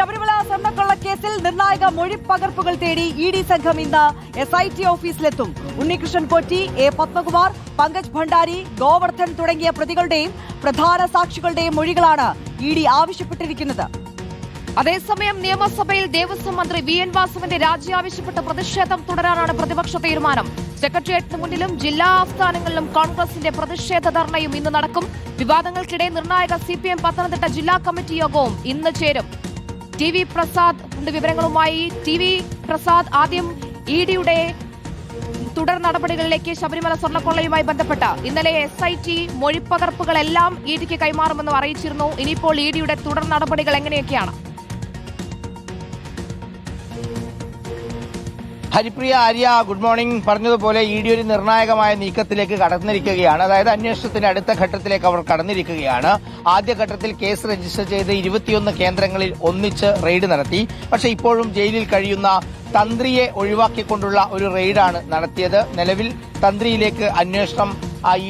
ശബരിമല സ്വർണക്കൊള്ള കേസിൽ നിർണായക മൊഴിപ്പകർപ്പുകൾ തേടി ഇ ഡി സംഘം ഇന്ന് എസ് ഐ ടി ഓഫീസിലെത്തും. ഉണ്ണികൃഷ്ണൻ പോറ്റി എ പത്മകുമാർ പങ്കജ് ഭണ്ഡാരി ഗോവർദ്ധൻ തുടങ്ങിയ പ്രതികളുടെയും പ്രധാന സാക്ഷികളുടെയും മൊഴികളാണ് ഇ ഡി ആവശ്യപ്പെട്ടിരിക്കുന്നത്. അതേസമയം നിയമസഭയിൽ ദേവസ്വം മന്ത്രി വി എൻ വാസുവിന്റെ രാജി ആവശ്യപ്പെട്ട പ്രതിഷേധം തുടരാനാണ് പ്രതിപക്ഷ തീരുമാനം. സെക്രട്ടേറിയറ്റിന് മുന്നിലും ജില്ലാ ആസ്ഥാനങ്ങളിലും കോൺഗ്രസിന്റെ പ്രതിഷേധ ധർണയും ഇന്ന് നടക്കും. വിവാദങ്ങൾക്കിടെ നിർണായക സി പി എം പത്തനംതിട്ട ജില്ലാ കമ്മിറ്റി യോഗവും ഇന്ന് ചേരും. ടി വി പ്രസാദ് വിവരങ്ങളുമായി. ടി വി പ്രസാദ് ആദ്യം ഇ ഡിയുടെ തുടർ നടപടികളിലേക്ക് ശബരിമല സ്വർണക്കൊള്ളയുമായി ബന്ധപ്പെട്ട. ഇന്നലെ എസ് ഐ ടി മൊഴിപ്പകർപ്പുകളെല്ലാം ഇ ഡിക്ക് കൈമാറുമെന്നും അറിയിച്ചിരുന്നു. ഇനിയിപ്പോൾ ഇ ഡിയുടെ തുടർ നടപടികൾ എങ്ങനെയൊക്കെയാണ്? Haripriya Arya good morning. പറഞ്ഞതുപോലെ ഇ ഡി ഒരു നിർണായകമായ നീക്കത്തിലേക്ക് കടന്നിരിക്കുകയാണ്. അതായത് അന്വേഷണത്തിന്റെ അടുത്ത ഘട്ടത്തിലേക്ക് അവർ കടന്നിരിക്കുകയാണ്. ആദ്യഘട്ടത്തിൽ കേസ് രജിസ്റ്റർ ചെയ്ത് ഇരുപത്തിയൊന്ന് കേന്ദ്രങ്ങളിൽ ഒന്നിച്ച് റെയ്ഡ് നടത്തി. പക്ഷേ ഇപ്പോഴും ജയിലിൽ കഴിയുന്ന തന്ത്രിയെ ഒഴിവാക്കിക്കൊണ്ടുള്ള ഒരു റെയ്ഡാണ് നടത്തിയത്. നിലവിൽ തന്ത്രിയിലേക്ക് അന്വേഷണം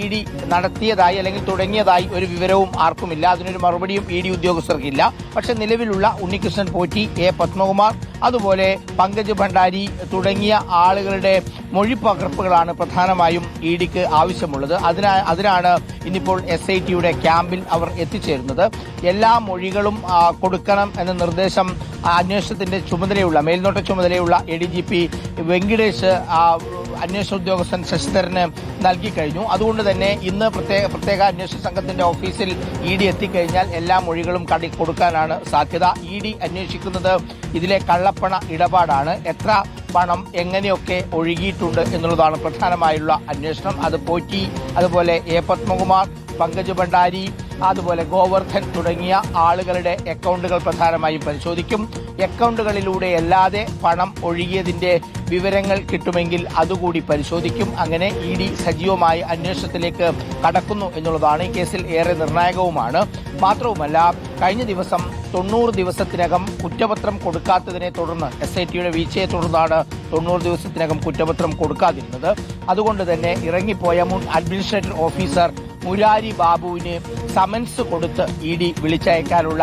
ഇ ഡി നടത്തിയതായി അല്ലെങ്കിൽ തുടങ്ങിയതായി ഒരു വിവരവും ആർക്കുമില്ല. അതിനൊരു മറുപടിയും ഇ ഡി ഉദ്യോഗസ്ഥർക്കില്ല. പക്ഷെ നിലവിലുള്ള ഉണ്ണികൃഷ്ണൻ പോറ്റി എ പത്മകുമാർ അതുപോലെ പങ്കജ് ഭണ്ഡാരി തുടങ്ങിയ ആളുകളുടെ മൊഴിപ്പകർപ്പുകളാണ് പ്രധാനമായും ഇ ഡിക്ക് ആവശ്യമുള്ളത്. അതിനാ അതിനാണ് ഇന്നിപ്പോൾ എസ് ഐ ടിയുടെ ക്യാമ്പിൽ അവർ എത്തിച്ചേരുന്നത്. എല്ലാ മൊഴികളും കൊടുക്കണം എന്ന നിർദ്ദേശം അന്വേഷണത്തിന്റെ ചുമതലയുള്ള മേൽനോട്ട ചുമതലയുള്ള A D G P Venkitesh അന്വേഷണ ഉദ്യോഗസ്ഥൻ ശശിധരന് നൽകി കഴിഞ്ഞു. അതുകൊണ്ട് തന്നെ ഇന്ന് പ്രത്യേക പ്രത്യേക അന്വേഷണ സംഘത്തിന്റെ ഓഫീസിൽ ഇ ഡി എത്തിക്കഴിഞ്ഞാൽ എല്ലാ മൊഴികളും കടി കൊടുക്കാനാണ് സാധ്യത. ഇ ഡി അന്വേഷിക്കുന്നത് ഇതിലെ കള്ളപ്പണ ഇടപാടാണ്. എത്ര പണം എങ്ങനെയൊക്കെ ഒഴുകിയിട്ടുണ്ട് എന്നുള്ളതാണ് പ്രധാനമായുള്ള അന്വേഷണം. അത് പോറ്റി അതുപോലെ എ പത്മകുമാർ പങ്കജ് ഭണ്ഡാരി അതുപോലെ ഗോവർദ്ധൻ തുടങ്ങിയ ആളുകളുടെ അക്കൗണ്ടുകൾ പ്രധാനമായും പരിശോധിക്കും. അക്കൗണ്ടുകളിലൂടെ അല്ലാതെ പണം ഒഴുകിയതിന്റെ വിവരങ്ങൾ കിട്ടുമെങ്കിൽ അതുകൂടി പരിശോധിക്കും. അങ്ങനെ ഇ ഡി സജീവമായി അന്വേഷണത്തിലേക്ക് കടക്കുന്നു എന്നുള്ളതാണ് ഈ കേസിൽ ഏറെ നിർണായകവുമാണ്. മാത്രവുമല്ല കഴിഞ്ഞ ദിവസം തൊണ്ണൂറ് ദിവസത്തിനകം കുറ്റപത്രം കൊടുക്കാത്തതിനെ തുടർന്ന് എസ് ഐ ടിയുടെ വീഴ്ചയെ തുടർന്നാണ് തൊണ്ണൂറ് ദിവസത്തിനകം കുറ്റപത്രം കൊടുക്കാതിരുന്നത്. അതുകൊണ്ട് തന്നെ ഇറങ്ങിപ്പോയ മുൻ അഡ്മിനിസ്ട്രേറ്റീവ് ഓഫീസർ മുരാരി ബാബുവിന് സമൻസ് കൊടുത്ത് ഇ ഡി വിളിച്ചയക്കാനുള്ള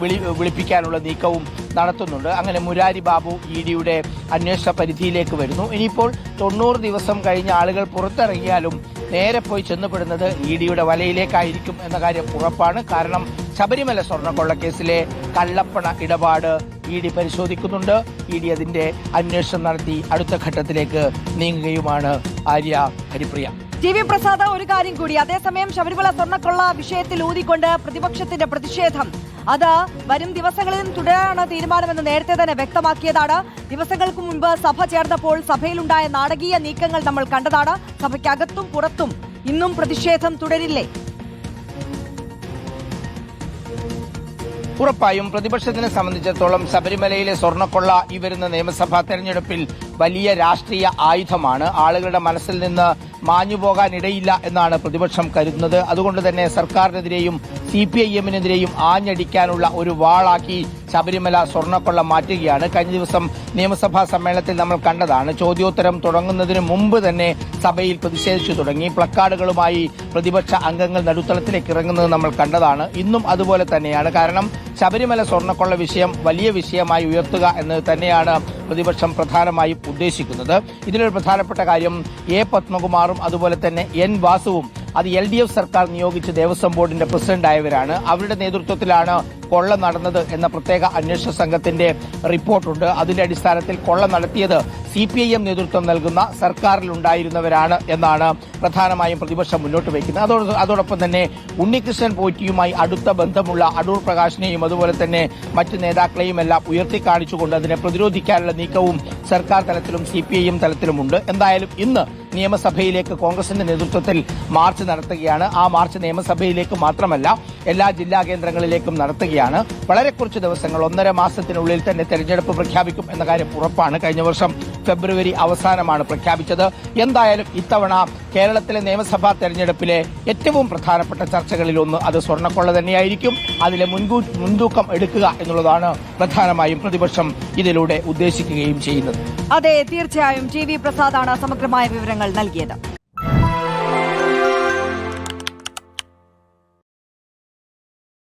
വിളി വിളിപ്പിക്കാനുള്ള നീക്കവും നടത്തുന്നുണ്ട്. അങ്ങനെ മുരാരി ബാബു ഇ ഡിയുടെ അന്വേഷണ പരിധിയിലേക്ക് വരുന്നു. ഇനിയിപ്പോൾ തൊണ്ണൂറ് ദിവസം കഴിഞ്ഞ ആളുകൾ പുറത്തിറങ്ങിയാലും നേരെ പോയി ചെന്നപ്പെടുന്നത് ഇ ഡിയുടെ വലയിലേക്കായിരിക്കും എന്ന കാര്യം ഉറപ്പാണ്. കാരണം ശബരിമല സ്വർണക്കൊള്ള കേസിലെ കള്ളപ്പണ ഇടപാട് ഇ ഡി പരിശോധിക്കുന്നുണ്ട്. ഇ ഡി അതിന്റെ അന്വേഷണം നടത്തി അടുത്ത ഘട്ടത്തിലേക്ക് നീങ്ങുകയുമാണ് ആര്യ ഹരിപ്രിയ. ടി വി പ്രസാദ് ഒരു കാര്യം കൂടി. അതേസമയം ശബരിമല സ്വർണക്കൊള്ള വിഷയത്തിൽ ഊതിക്കൊണ്ട് പ്രതിപക്ഷത്തിന്റെ പ്രതിഷേധം. അത് വരും ദിവസങ്ങളിലും തുടരാനാണ് തീരുമാനമെന്ന് നേരത്തെ തന്നെ വ്യക്തമാക്കിയതാണ്. ദിവസങ്ങൾക്ക് മുൻപ് സഭ ചേർന്നപ്പോൾ സഭയിലുണ്ടായ നാടകീയ നീക്കങ്ങൾ നമ്മൾ കണ്ടതാണ്. സഭയ്ക്കകത്തും പുറത്തും ഇന്നും പ്രതിഷേധം തുടരില്ലേ? ഉറപ്പായും പ്രതിപക്ഷത്തിനെ സംബന്ധിച്ചിടത്തോളം ശബരിമലയിലെ സ്വർണക്കൊള്ള ഈ വരുന്ന നിയമസഭാ തെരഞ്ഞെടുപ്പിൽ വലിയ രാഷ്ട്രീയ ആയുധമാണ്. ആളുകളുടെ മനസ്സിൽ നിന്ന് മാഞ്ഞുപോകാനിടയില്ല എന്നാണ് പ്രതിപക്ഷം കരുതുന്നത്. അതുകൊണ്ട് തന്നെ സർക്കാരിനെതിരെയും സി പി ഐ എമ്മിനെതിരെയും ആഞ്ഞടിക്കാനുള്ള ഒരു വാളാക്കി ശബരിമല സ്വർണക്കൊള്ള മാറ്റുകയാണ്. കഴിഞ്ഞ ദിവസം നിയമസഭാ സമ്മേളനത്തിൽ നമ്മൾ കണ്ടതാണ്. ചോദ്യോത്തരം തുടങ്ങുന്നതിന് മുമ്പ് തന്നെ സഭയിൽ പ്രതിഷേധിച്ചു തുടങ്ങി. പ്ലക്കാർഡുകളുമായി പ്രതിപക്ഷ അംഗങ്ങൾ നടുത്തളത്തിലേക്ക് ഇറങ്ങുന്നത് നമ്മൾ കണ്ടതാണ്. ഇന്നും അതുപോലെ തന്നെയാണ്. കാരണം ശബരിമല സ്വർണക്കൊള്ള വിഷയം വലിയ വിഷയമായി ഉയർത്തുക എന്ന് തന്നെയാണ് പ്രതിപക്ഷം പ്രധാനമായും ഉദ്ദേശിക്കുന്നത്. ഇതിലൊരു പ്രധാനപ്പെട്ട കാര്യം എ പത്മകുമാറും അതുപോലെ തന്നെ എൻ വാസുവും അത് എൽ ഡി എഫ് സർക്കാർ നിയോഗിച്ച് ദേവസ്വം ബോർഡിന്റെ പ്രസിഡന്റായവരാണ് അവരുടെ നേതൃത്വത്തിലാണ് കൊള്ള നടന്നത് എന്ന പ്രത്യേക അന്വേഷണ സംഘത്തിന്റെ റിപ്പോർട്ടുണ്ട്. അതിന്റെ അടിസ്ഥാനത്തിൽ കൊള്ള നടത്തിയത് സി പി ഐ എം നേതൃത്വം നൽകുന്ന സർക്കാരിലുണ്ടായിരുന്നവരാണ് എന്നാണ് പ്രധാനമായും പ്രതിപക്ഷം മുന്നോട്ട് വയ്ക്കുന്നത്. അതോട് അതോടൊപ്പം തന്നെ ഉണ്ണികൃഷ്ണൻ പോറ്റിയുമായി അടുത്ത ബന്ധമുള്ള അടൂർ പ്രകാശിനെയും അതുപോലെ തന്നെ മറ്റ് നേതാക്കളെയും എല്ലാം ഉയർത്തിക്കാണിച്ചുകൊണ്ട് അതിനെ പ്രതിരോധിക്കാനുള്ള നീക്കവും സർക്കാർ തലത്തിലും സി പി ഐ എം തലത്തിലുമുണ്ട്. എന്തായാലും ഇന്ന് നിയമസഭയിലേക്ക് കോൺഗ്രസിന്റെ നേതൃത്വത്തിൽ മാർച്ച് നടത്തുകയാണ്. ആ മാർച്ച് നിയമസഭയിലേക്ക് മാത്രമല്ല എല്ലാ ജില്ലാ കേന്ദ്രങ്ങളിലേക്കും നടത്തുകയാണ്. വളരെ കുറച്ച് ദിവസങ്ങൾ ഒന്നര മാസത്തിനുള്ളിൽ തന്നെ തെരഞ്ഞെടുപ്പ് പ്രഖ്യാപിക്കും എന്ന കാര്യം ഉറപ്പാണ്. കഴിഞ്ഞ വർഷം ഫെബ്രുവരി അവസാനമാണ് പ്രഖ്യാപിച്ചത്. എന്തായാലും ഇത്തവണ കേരളത്തിലെ നിയമസഭാ തെരഞ്ഞെടുപ്പിലെ ഏറ്റവും പ്രധാനപ്പെട്ട ചർച്ചകളിൽ ഒന്ന് അത് സ്വർണക്കൊള്ള തന്നെയായിരിക്കും. അതിലെ മുൻകൂ മുൻതൂക്കം എടുക്കുക എന്നുള്ളതാണ് പ്രധാനമായും പ്രതിപക്ഷം ഇതിലൂടെ ഉദ്ദേശിക്കുകയും ചെയ്യുന്നത്. അതെ തീർച്ചയായും ടി വി പ്രസാദാണ് സമഗ്രമായ വിവരങ്ങൾ നൽകിയത്.